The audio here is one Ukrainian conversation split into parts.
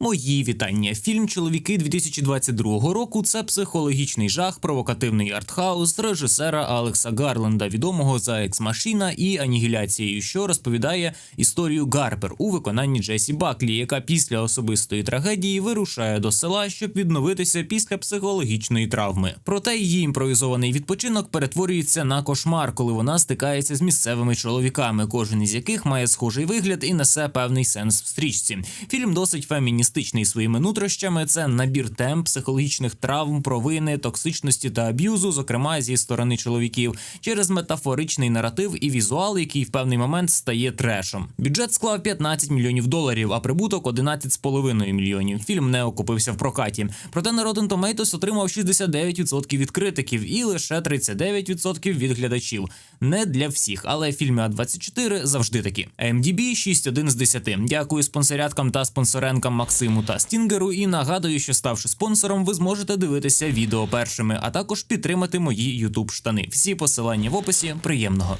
Мої вітання. Фільм Чоловіки 2022 року це психологічний жах, провокативний артхаус режисера Алекса Гарленда, відомого за Екс-Машіна і Анігіляцією, що розповідає історію Гарпер у виконанні Джесі Баклі, яка після особистої трагедії вирушає до села, щоб відновитися після психологічної травми. Проте її імпровізований відпочинок перетворюється на кошмар, коли вона стикається з місцевими чоловіками, кожен із яких має схожий вигляд і несе певний сенс в стрічці. Фільм досить феміністичний своїми нутрощами. Це набір тем, психологічних травм, провини, токсичності та аб'юзу, зокрема зі сторони чоловіків, через метафоричний наратив і візуал, який в певний момент стає трешом. Бюджет склав 15 мільйонів доларів, а прибуток 11,5 мільйонів. Фільм не окупився в прокаті. Проте на Rotten Tomatoes отримав 69% від критиків і лише 39% від глядачів. Не для всіх, але фільми А24 завжди такі. MDB 6,1 з 10. Дякую спонсоряткам та спонсоренкам Максиму та Стінгеру. І нагадую, що ставши спонсором, ви зможете дивитися відео першими, а також підтримати мої YouTube штани. Всі посилання в описі. Приємного.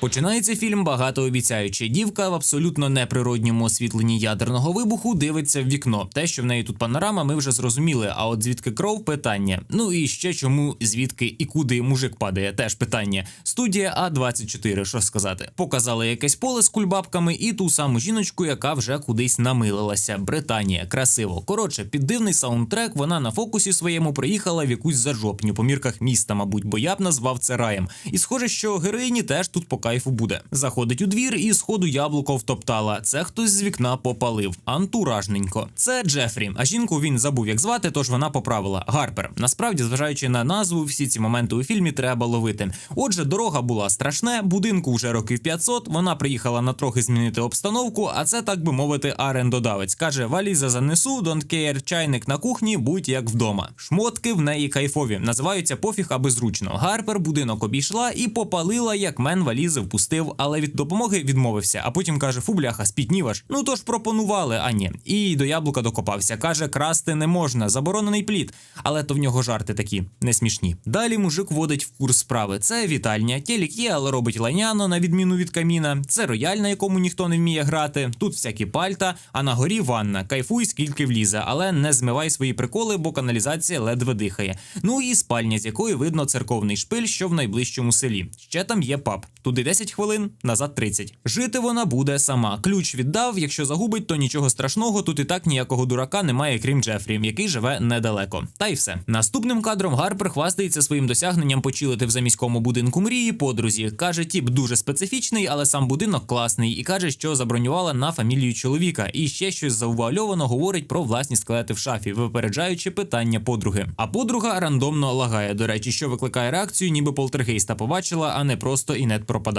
Починається фільм багатообіцяюче. Дівка в абсолютно неприродньому освітленні ядерного вибуху дивиться в вікно. Те, що в неї тут панорама, ми вже зрозуміли. А от звідки кров питання. Ну і ще чому звідки і куди мужик падає, теж питання. Студія А 24 що сказати. Показали якесь поле з кульбабками і ту саму жіночку, яка вже кудись намилилася. Британія, красиво. Коротше, під дивний саундтрек вона на фокусі своєму приїхала в якусь зажопню по мірках міста, мабуть, бо я б назвав це раєм. І схоже, що героїні теж тут по кайфу буде. Заходить у двір і сходу яблуко втоптала. Це хтось з вікна попалив. Антуражненько. Це Джефрі. А жінку він забув як звати, тож вона поправила. Гарпер. Насправді, зважаючи на назву, всі ці моменти у фільмі треба ловити. Отже, дорога була страшне, будинку вже років 500, Вона приїхала на трохи змінити обстановку, а це так би мовити, арендодавець. каже: валіза занесу, care, чайник на кухні, будь як вдома. Шмотки в неї кайфові. Називаються пофіг, аби зручно. Гарпер будинок обійшла і попалила, як мен валізи впустив, але від допомоги відмовився. А потім каже: Фу, бляха, спітніваш. Ну тож пропонували, а ні. І до яблука докопався. Каже, красти не можна, заборонений плід. Але то в нього жарти такі не смішні. Далі мужик вводить в курс справи. Це вітальня, телек є, але робить лайняно, на відміну від каміна. Це рояль, на якому ніхто не вміє грати. Тут всякі пальта, а на горі ванна. Кайфуй, скільки влізе, але не змивай свої приколи, бо каналізація ледве дихає. Ну і спальня, з якої видно церковний шпиль, що в найближчому селі. Ще там є паб. Туди 10 хвилин, назад 30. Жити вона буде сама. Ключ віддав. Якщо загубить, то нічого страшного. Тут і так ніякого дурака немає, крім Джефрі, який живе недалеко. Та й все. Наступним кадром Гарпер хвастається своїм досягненням почилити в заміському будинку мрії подрузі. Каже, тіп дуже специфічний, але сам будинок класний, і каже, що забронювала на фамілію чоловіка. І ще щось заувальовано говорить про власні скелети в шафі, випереджаючи питання подруги. А подруга рандомно лагає. До речі, що викликає реакцію, ніби полтергейста побачила, а не просто інет пропадає.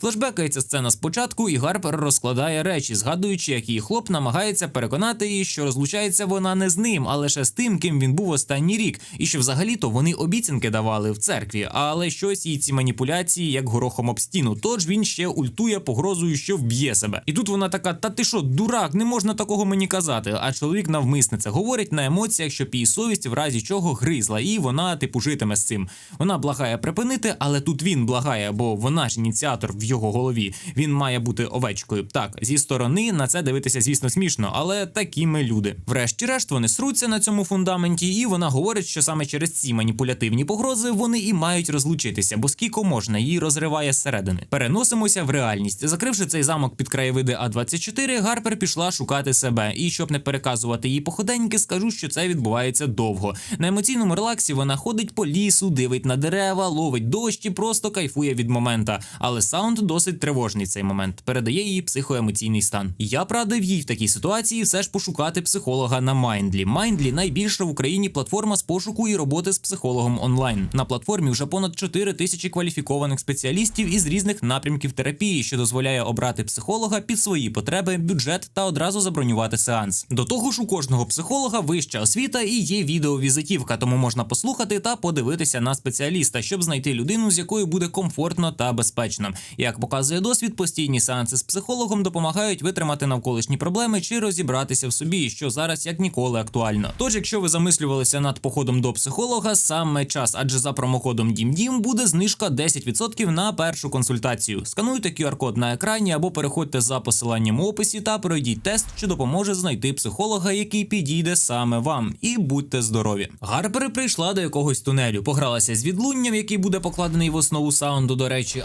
Флешбекається сцена спочатку, і Гарпер розкладає речі, згадуючи, як її хлоп намагається переконати її, що розлучається вона не з ним, а лише з тим, ким він був останній рік, і що взагалі-то вони обіцянки давали в церкві, але щось їй ці маніпуляції як горохом об стіну. Тож він ще ультує погрозою, що вб'є себе. І тут вона така: Та ти що, дурак, не можна такого мені казати. А чоловік навмисне це говорить на емоціях, щоб її совість в разі чого гризла, і вона типу житиме з цим. Вона благає припинити, але тут він благає, бо вона ж ініціатор в його голові. Він має бути овечкою. Так, зі сторони на це дивитися, звісно, смішно, але такі ми люди. Врешті-решт вони сруться на цьому фундаменті, і вона говорить, що саме через ці маніпулятивні погрози вони і мають розлучитися, бо скільки можна її розриває зсередини. Переносимося в реальність. Закривши цей замок під краєвиди А 24 Гарпер пішла шукати себе. І щоб не переказувати її походеньки, скажу, що це відбувається довго. На емоційному релаксі вона ходить по лісу, дивить на дерева, ловить дощ і просто кайфує від момента. Але саунд досить тривожний цей момент, передає її психоемоційний стан. Я б радив їй в такій ситуації все ж пошукати психолога на Майндлі. Майндлі найбільша в Україні платформа з пошуку і роботи з психологом онлайн. На платформі вже понад 4 тисячі кваліфікованих спеціалістів із різних напрямків терапії, що дозволяє обрати психолога під свої потреби, бюджет та одразу забронювати сеанс. До того ж, у кожного психолога вища освіта і є відеовізитівка, тому можна послухати та подивитися на спеціаліста, щоб знайти людину, з якою буде комфортно та безпечно. Точно. Як показує досвід, постійні сеанси з психологом допомагають витримати навколишні проблеми чи розібратися в собі, що зараз як ніколи актуально. Тож, якщо ви замислювалися над походом до психолога, саме час, адже за промокодом DIMDIM буде знижка 10% на першу консультацію. Скануйте QR-код на екрані або переходьте за посиланням у описі та пройдіть тест, що допоможе знайти психолога, який підійде саме вам. І будьте здорові. Гарпер прийшла до якогось тунелю, погралася з відлунням, який буде покладений в основу саунду. До речі,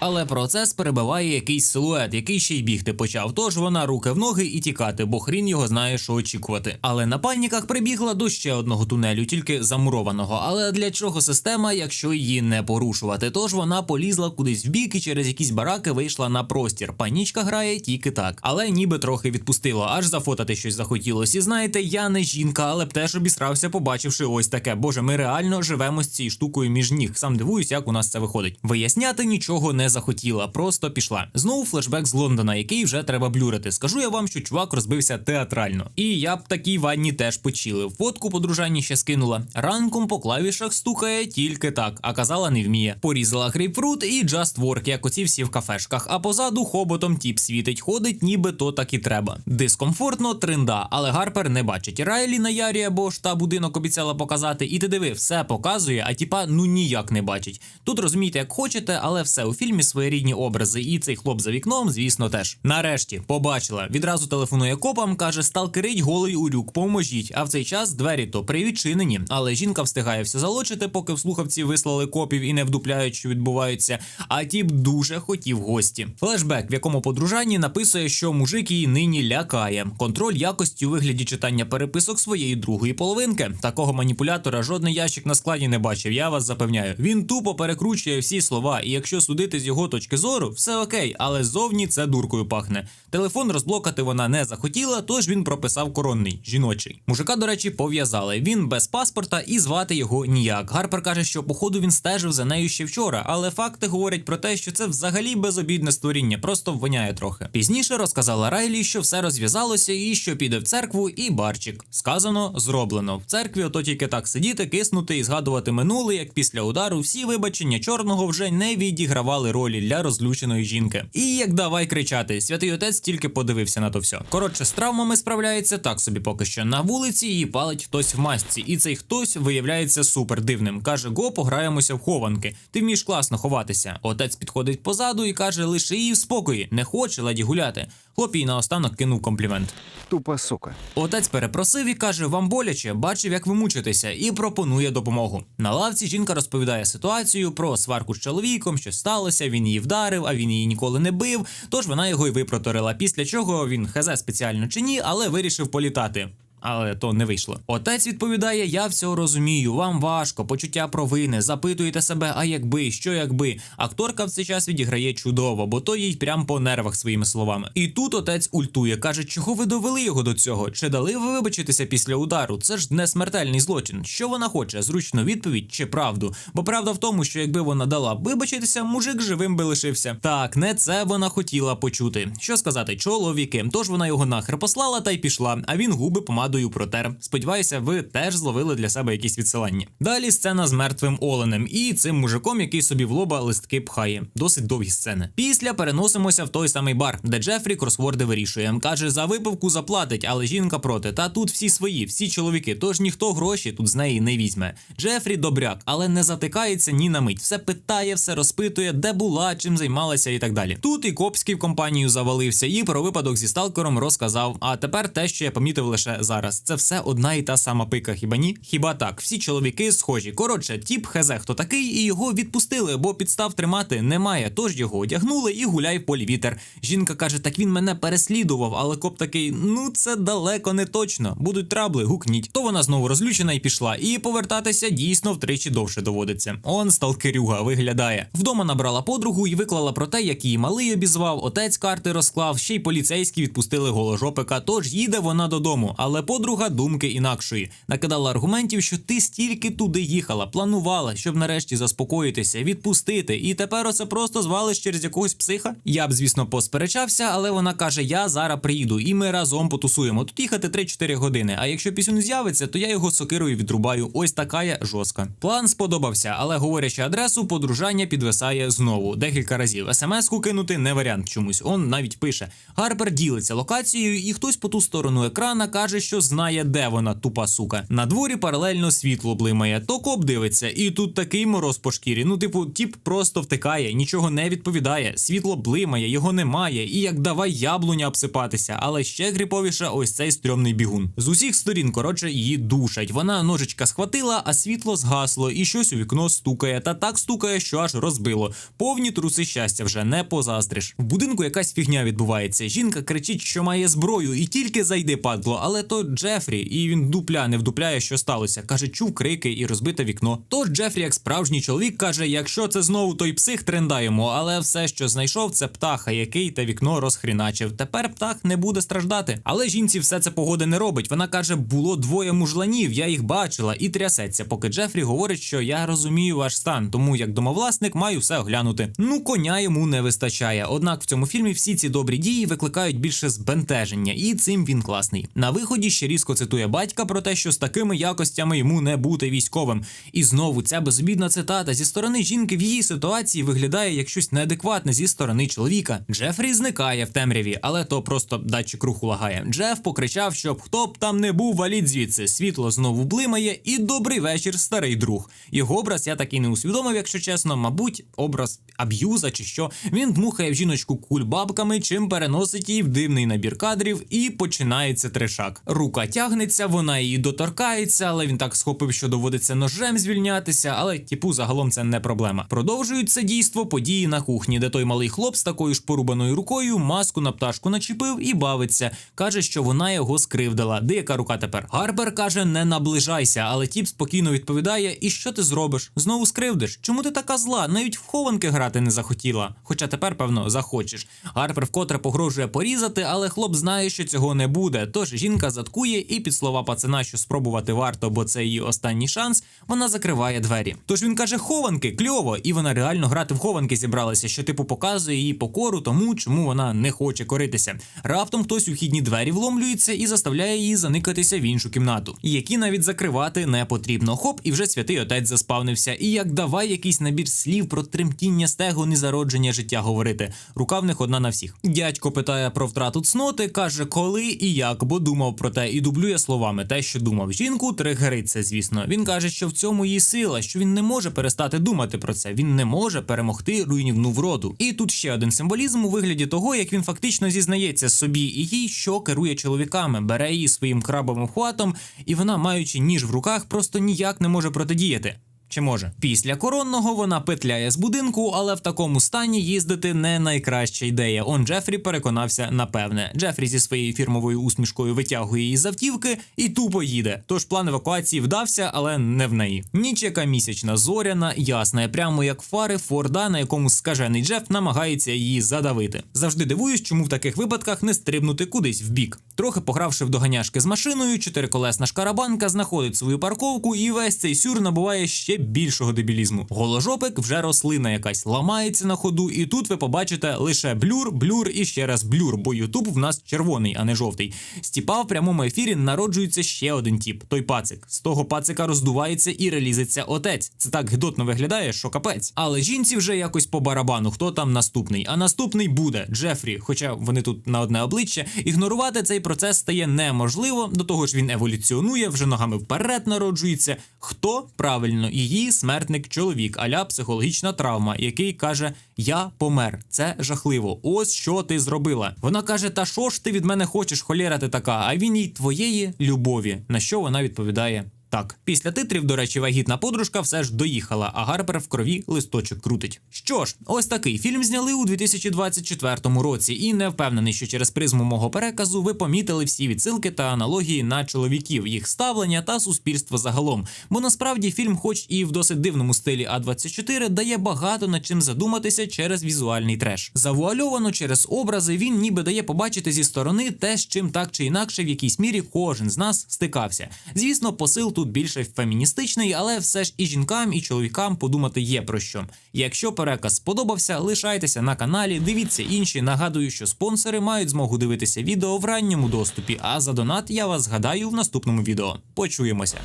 Але процес перебиває якийсь силует, який ще й бігти почав. Тож вона руки в ноги і тікати, бо хрін його знає, що очікувати. Але на пальниках прибігла до ще одного тунелю, тільки замурованого. Але для чого система, якщо її не порушувати? Тож вона полізла кудись в бік і через якісь бараки вийшла на простір. Панічка грає тільки так, але ніби трохи відпустило, аж зафотати щось захотілось. І знаєте, я не жінка, але б теж обісрався, побачивши ось таке. Боже, ми реально живемо з цією штукою між ніг. Сам дивуюсь, як у нас це виходить. Виясняти нічого не захотіла, просто пішла. Знову флешбек з Лондона, який вже треба блюрити. Скажу я вам, що чувак розбився театрально. І я б такій ванні теж почилив. Фотку подружанні ще скинула. Ранком по клавішах стукає тільки так, а казала не вміє. Порізала грейпфрут і just work, як оці всі в кафешках. А позаду хоботом тіп світить, ходить, ніби то так і треба. Дискомфортно, тринда, але Гарпер не бачить. Райлі на ярі або ж та будинок обіцяла показати, і ти диви, все показує, а тіпа ну ніяк не бачить. Тут розумієте, як хочете, але все у фільмі своєрідні образи, і цей хлоп за вікном, звісно, теж. Нарешті побачила. Відразу телефонує копам, каже: сталкерить голий урюк, поможіть. А в цей час двері то привідчинені. Але жінка встигає все залочити, поки в слухавці вислали копів і не вдупляють, що відбуваються. А тіп дуже хотів гості. Флешбек, в якому подружанні написує, що мужик її нині лякає. Контроль якості у вигляді читання переписок своєї другої половинки. Такого маніпулятора жодний ящик на складі не бачив. Я вас запевняю. Він тупо перекручує всі слова, і якщо судити з його точки зору, все окей, але зовні це дуркою пахне. Телефон розблокати вона не захотіла, тож він прописав коронний жіночий. Мужика, до речі, пов'язали. Він без паспорта і звати його ніяк. Гарпер каже, що походу він стежив за нею ще вчора, але факти говорять про те, що це взагалі безобідне створіння, просто виняє трохи. Пізніше розказала Райлі, що все розв'язалося і що піде в церкву і барчик. Сказано, зроблено. В церкві ото тільки так сидіти, киснути і згадувати минуле, як після удару всі вибачення чорного вже не відігравали ролі для розлюченої жінки. І як давай кричати, святий отець тільки подивився на то все. Коротше, з травмами справляється так собі поки що. На вулиці її палить хтось в масці, і цей хтось виявляється супер дивним. Каже: Го, пограємося в хованки. Ти вмієш класно ховатися. Отець підходить позаду і каже: лише її в спокої, не хоче леді гуляти. Хлоп їй наостанок кинув комплімент. Тупа сука. Отець перепросив і каже: вам боляче, бачив, як ви мучитеся, і пропонує допомогу. На лавці жінка розповідає ситуацію про сварку з чоловіком, що сталося. Він її вдарив, а він її ніколи не бив. Тож вона його й випроторила. Після чого він хезе спеціально чи ні, але вирішив політати. Але то не вийшло. Отець відповідає: Я все розумію, вам важко, почуття провини, запитуєте себе, а якби, що якби. Акторка в цей час відіграє чудово, бо то їй прям по нервах своїми словами. І тут отець ультує, каже, чого ви довели його до цього? Чи дали ви вибачитися після удару? Це ж не смертельний злочин. Що вона хоче? Зручну відповідь чи правду? Бо правда в тому, що якби вона дала вибачитися, мужик живим би лишився. Так, не це вона хотіла почути. Що сказати, чоловіки? Тож вона його нахер послала та й пішла. А він губи помадою протер. Сподіваюся, ви теж зловили для себе якісь відсилання. Далі сцена з мертвим оленем і цим мужиком, який собі в лоба листки пхає. Досить довгі сцени. Після переносимося в той самий бар, де Джефрі кросворди вирішує. Каже, за випивку заплатить, але жінка проти. Та тут всі свої, всі чоловіки. Тож ніхто гроші тут з неї не візьме. Джефрі добряк, але не затикається ні на мить. Все питає, все розпитує, де була, чим займалася і так далі. Тут і Копський в компанію завалився, і про випадок зі сталкером розказав. А тепер те, що я помітив лише зараз. Це все одна і та сама пика. Хіба ні? Хіба так? Всі чоловіки схожі. Коротше, тіп хезе хто такий, і його відпустили, бо підстав тримати немає. Тож його одягнули і гуляй в полі вітер. Жінка каже: так він мене переслідував, але коп такий: ну це далеко не точно. Будуть трабли, гукніть. То вона знову розлючена і пішла. І повертатися дійсно втричі довше доводиться. Он сталкерюга виглядає. Вдома набрала подругу і виклала про те, як її малий обізвав, отець карти розклав, ще й поліцейські відпустили голожопика. Тож їде вона додому, але подруга думки інакшої. Накидала аргументів, що ти стільки туди їхала, планувала, щоб нарешті заспокоїтися, відпустити, і тепер оце просто звалиш через якогось психа. Я б, звісно, посперечався, але вона каже: Я зараз приїду, і ми разом потусуємо. Тут їхати 3-4 години. А якщо пісюн з'явиться, то я його сокирою відрубаю. Ось така я жорстка. План сподобався, але говорячи адресу, подружання підвисає знову декілька разів. Смс-ку кинути не варіант чомусь. Он навіть пише: Гарпер ділиться локацією, і хтось по ту сторону екрана каже, що знає, де вона, тупа сука. На дворі паралельно світло блимає, то коп дивиться, і тут такий мороз по шкірі. Ну, типу, тіп просто втикає, нічого не відповідає. Світло блимає, його немає. І як давай яблуня обсипатися, але ще гріповіше ось цей стрьомний бігун. З усіх сторін, коротше, її душать. Вона ножичка схватила, а світло згасло, і щось у вікно стукає. Та так стукає, що аж розбило. Повні труси щастя вже не позаздриш. В будинку якась фігня відбувається. Жінка кричить, що має зброю, і тільки зайди, падло. Але то Джефрі, і він дупля не вдупляє, що сталося. Каже, чув крики і розбите вікно. Тож Джефрі, як справжній чоловік, каже: якщо це знову той псих, трендаємо, але все, що знайшов, це птаха, який те вікно розхріначив. Тепер птах не буде страждати. Але жінці все це погоди не робить. Вона каже: було двоє мужланів, я їх бачила, і трясеться, поки Джефрі говорить, що я розумію ваш стан, тому як домовласник маю все оглянути. Ну, коня йому не вистачає. Однак в цьому фільмі всі ці добрі дії викликають більше збентеження, і цим він класний. На виході ще різко цитує батька про те, що з такими якостями йому не бути військовим. І знову ця безобідна цитата зі сторони жінки в її ситуації виглядає як щось неадекватне зі сторони чоловіка. Джефрі зникає в темряві, але то просто датчик руху лагає. Джеф покричав, щоб хто б там не був, валіть звідси. Світло знову блимає, і добрий вечір, старий друг. Його образ я так і не усвідомив, якщо чесно, мабуть, образ аб'юза чи що. Він дмухає в жіночку кульбабками, чим переносить її в дивний набір кадрів, і починається трешак. Рука тягнеться, вона її доторкається, але він так схопив, що доводиться ножем звільнятися. Але типу, загалом це не проблема. Продовжують це дійство події на кухні, де той малий хлоп з такою ж порубаною рукою маску на пташку начепив і бавиться. каже, що вона його скривдила. Де яка рука тепер? Гарбер каже: не наближайся, але тіп спокійно відповідає: І що ти зробиш? Знову скривдиш? Чому ти така зла? Навіть в хованки грати не захотіла. Хоча тепер, певно, захочеш. Гарпер вкотре погрожує порізати, але хлоп знає, що цього не буде. Тож жінка заткує, і під слова пацана, що спробувати варто, бо це її останній шанс. Вона закриває двері. Тож він каже: хованки, кльово, і вона реально грати в хованки зібралася, що типу показує її покору тому, чому вона не хоче коритися. Раптом хтось у хідні двері вломлюється і заставляє її заникатися в іншу кімнату, які навіть закривати не потрібно. Хоп, і вже святий отець заспавнився. І як давай якийсь набір слів про тремтіння стегон і зародження життя говорити. Рука в них одна на всіх. Дядько питає про втрату цноти, каже, коли і як, бо думав про те, і дублює словами те, що думав. Жінку тригерить це, звісно. Він каже, що в цьому її сила, що він не може перестати думати про це. Він не може перемогти руйнівну вроду. І тут ще один символізм у вигляді того, як він фактично зізнається собі і їй, що керує чоловіками, бере її своїм крабовим хватом, і вона, маючи ніж в руках, просто ніяк не може протидіяти. Чи може після коронного вона петляє з будинку, але в такому стані їздити не найкраща ідея. Он Джефрі переконався напевне. Джефрі зі своєю фірмовою усмішкою витягує її з автівки і тупо їде. Тож план евакуації вдався, але не в неї. Ніч яка місячна, зоряна, ясна, прямо як фари Форда, на якому скажений Джеф намагається її задавити. Завжди дивуюсь, чому в таких випадках не стрибнути кудись в бік. Трохи погравши в доганяшки з машиною, чотириколесна шкарабанка знаходить свою парковку, і весь цей сюр набуває ще більшого дебілізму. Голожопик вже рослина якась ламається на ходу, і тут ви побачите лише блюр, блюр і ще раз блюр, бо Ютуб в нас червоний, а не жовтий. Стіпа в прямому ефірі народжується ще один тіп той пацик. З того пацика роздувається і релізиться отець. Це так гидотно виглядає, що капець. Але жінці вже якось по барабану, хто там наступний. А наступний буде Джефрі. Хоча вони тут на одне обличчя. Ігнорувати цей процес стає неможливо. До того ж, він еволюціонує, вже ногами вперед народжується. Хто правильно її смертник чоловік, аля психологічна травма, який каже: Я помер, це жахливо. Ось що ти зробила. Вона каже: Та що ж ти від мене хочеш, холєра ти така? А він їй твоєї любові. На що вона відповідає? Так, після титрів, до речі, вагітна подружка все ж доїхала, а Гарпер в крові листочок крутить. Що ж, ось такий фільм зняли у 2024 році, і не впевнений, що через призму мого переказу ви помітили всі відсилки та аналогії на чоловіків, їх ставлення та суспільство загалом. Бо насправді фільм, хоч і в досить дивному стилі А24, дає багато над чим задуматися через візуальний треш. Завуальовано через образи він ніби дає побачити зі сторони те, з чим так чи інакше в якійсь мірі кожен з нас стикався. Звісно, посил тут більше феміністичний, але все ж і жінкам, і чоловікам подумати є про що. Якщо переказ сподобався, лишайтеся на каналі, дивіться інші. Нагадую, що спонсори мають змогу дивитися відео в ранньому доступі. А за донат я вас згадаю в наступному відео. Почуємося.